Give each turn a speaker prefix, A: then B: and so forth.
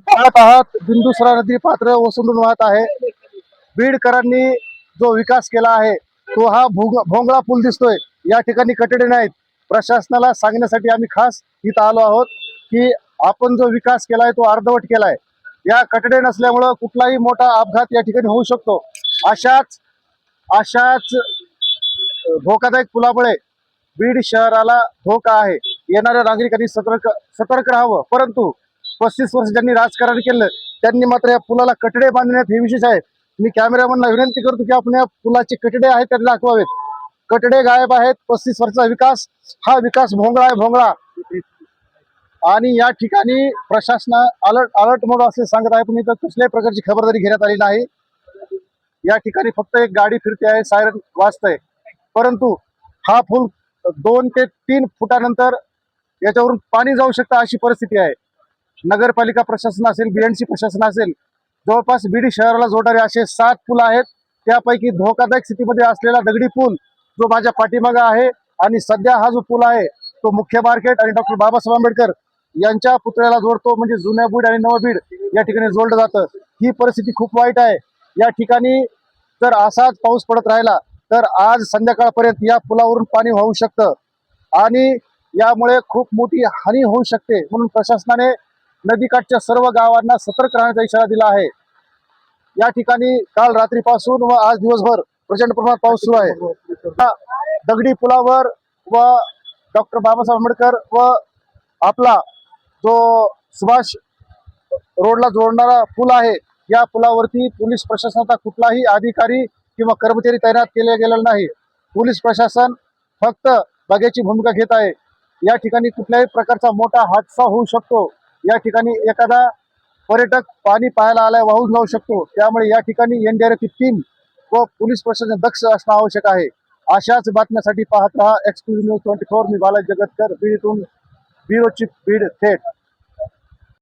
A: पाहत आहात. बिंदुसरा नदी पात्र ओसंडून वाहत आहे. बीडकरांनी जो विकास केला आहे तो हा भोंग भोंगळा पूल दिसतोय. या ठिकाणी कटडे नाहीत. प्रशासनाला सांगण्यासाठी आम्ही खास इथं आलो आहोत की आपण जो विकास केलाय तो अर्धवट केलाय. या कटडे नसल्यामुळं कुठलाही मोठा अपघात या ठिकाणी होऊ शकतो. अशाच अशाच धोकादायक पुलामुळे बीड शहराला धोका आहे. येणाऱ्या नागरिकांनी सतर्क सतर्क राहावं. परंतु पस्तीस वर्ष ज्यांनी राजकारण केलं त्यांनी मात्र या पुलाला कटडे बांधण्यात हे विशेष आहे. मी कॅमेरामॅनला विनंती करतो की आपण या पुलाचे कटडे आहेत त्यांना दाखवावेत. कटडे गायब आहेत पस्तीस वर्षाचा विकास हा विकास भोंगळा आहे भोंगळा. आणि या ठिकाणी प्रशासन अलर्ट अलर्ट मोड असे सांगत आहे पण इथं कुठल्याही प्रकारची खबरदारी घेण्यात आली नाही. या ठिकाणी फक्त एक गाडी फिरते आहे सायरन वाजतंय. परंतु हा पूल दोन ते तीन फुटानंतर याच्यावरून पाणी जाऊ शकतं अशी परिस्थिती आहे. नगरपालिका प्रशासन असेल बीएनसी प्रशासन असेल जवळपास बीडी शहराला जोडणारे असे सात पूल आहेत. त्यापैकी धोकादायक स्थितीमध्ये असलेला दगडी पूल जो माझ्या पाठीमागा आहे आणि सध्या हा जो पूल आहे तो मुख्य मार्केट आणि डॉक्टर बाबासाहेब आंबेडकर यांच्या पुतळ्याला जोडतो. म्हणजे जुन्या बीड आणि नवं बीड या ठिकाणी जोडलं जातं. ही परिस्थिती खूप वाईट आहे. या ठिकाणी जर असाच पाऊस पडत राहिला तर आज संध्याकाळपर्यंत या पुलावरून पाणी वाहू शकतं. आणि यामुळे खूप मोठी हानी होऊ शकते. म्हणून प्रशासनाने नदीकाठच्या सर्व गावांना सतर्क राहण्याचा इशारा दिला आहे. या ठिकाणी काल रात्रीपासून व आज दिवसभर प्रचंड प्रमाणात पाऊस सुरू आहे. दगडी पुलावर व डॉक्टर बाबासाहेब आंबेडकर व आपला जो सुभाष रोडला जोडणारा पूल आहे या पुलावरती पोलीस प्रशासनाचा कुठलाही अधिकारी किंवा कर्मचारी तैनात केले गेलेला नाही. पोलीस प्रशासन फक्त बघ्याची भूमिका घेत आहे. या ठिकाणी कुठल्याही प्रकारचा मोठा हादसा होऊ शकतो. या ठिकाणी एखादा पर्यटक पाणी पाहायला आलाय वाहून जाऊ शकतो. त्यामुळे या ठिकाणी एनडीआरएफची टीम व पोलीस प्रशासन दक्ष असणं आवश्यक आहे. अशाच बातम्यासाठी पाहत रहा एक्सक्लुझिव्ह न्यूज ट्वेंटी फोर मी बालाजी जगतकर. बीडतून ब्युरो चीफ बीड थेट.